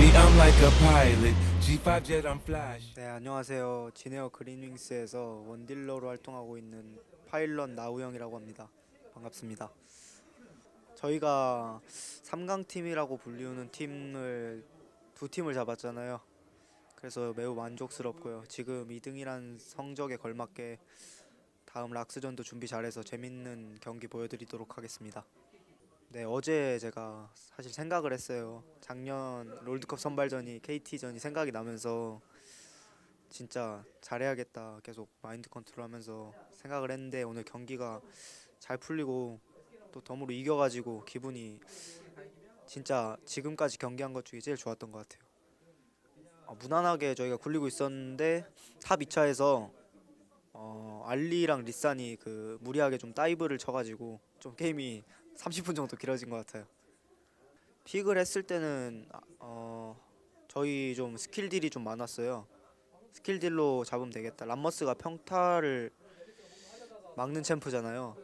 Me, I'm like a pilot. G5 jet, I'm flash. 네 안녕하세요. 진에어 그린윙스에서 원딜러로 활동하고 있는 파일럿 나우영이라고 합니다. 반갑습니다. 저희가 3강 팀이라고 불리우는 팀을 두 팀을 잡았잖아요. 그래서 매우 만족스럽고요. 지금 2등이란 성적에 걸맞게 다음 락스전도 준비 잘해서 재밌는 경기 보여드리도록 하겠습니다 네 어제 제가 사실 생각을 했어요 작년 롤드컵 선발전이 KT전이 생각이 나면서 진짜 잘해야겠다 계속 마인드 컨트롤하면서 생각을 했는데 오늘 경기가 잘 풀리고 또 덤으로 이겨가지고 기분이 진짜 지금까지 경기한 것 중에 제일 좋았던 것 같아요. 어, 무난하게 저희가 굴리고 있었는데 탑 2차에서 어, 알리랑 리산이 그 무리하게 좀 다이브를 쳐가지고 좀 게임이 30분 정도 길어진 것 같아요. 픽을 했을 때는 아, 어, 저희 좀 스킬 딜이 좀 많았어요. 스킬 딜로 잡으면 되겠다. 람머스가 평타를 막는 챔프잖아요.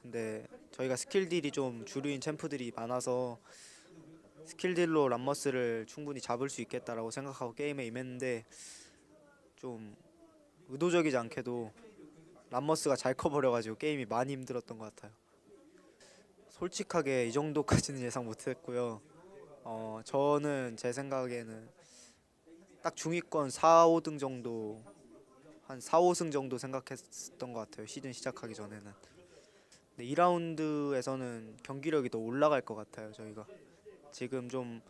근데 저희가 스킬 딜이 좀 주류인 챔프들이 많아서 스킬 딜로 람머스를 충분히 잡을 수 있겠다라고 생각하고 게임에 임했는데 좀 의도적이지 않게도 람머스가 잘 커버려가지고 게임이 많이 힘들었던 것 같아요. 솔직하게 이 정도까지는 예상 못했고요. 어 저는 제 생각에는 딱 중위권 4, 5등 정도 한 4, 5승 정도 생각했던 것 같아요. 시즌 시작하기 전에는. 근데 2라운드에서는 경기력이 더 올라갈 것 같아요. 저희가 지금 좀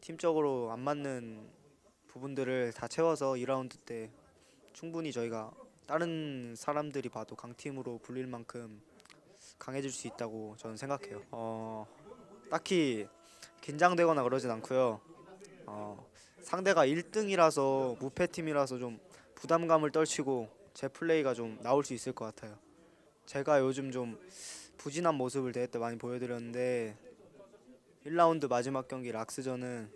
팀적으로 안 맞는 부분들을 다 채워서 2라운드 때 충분히 저희가 다른 사람들이 봐도 강팀으로 불릴 만큼 강해질 수 있다고 저는 생각해요. 어, 딱히 긴장되거나 그러진 않고요. 어, 상대가 1등이라서 무패팀이라서 좀 부담감을 떨치고 제 플레이가 좀 나올 수 있을 것 같아요. 제가 요즘 좀 부진한 모습을 대회 때 많이 보여드렸는데 1라운드 마지막 경기 락스전은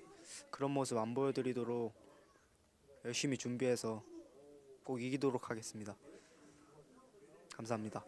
그런 모습 안 보여드리도록 열심히 준비해서 꼭 이기도록 하겠습니다. 감사합니다.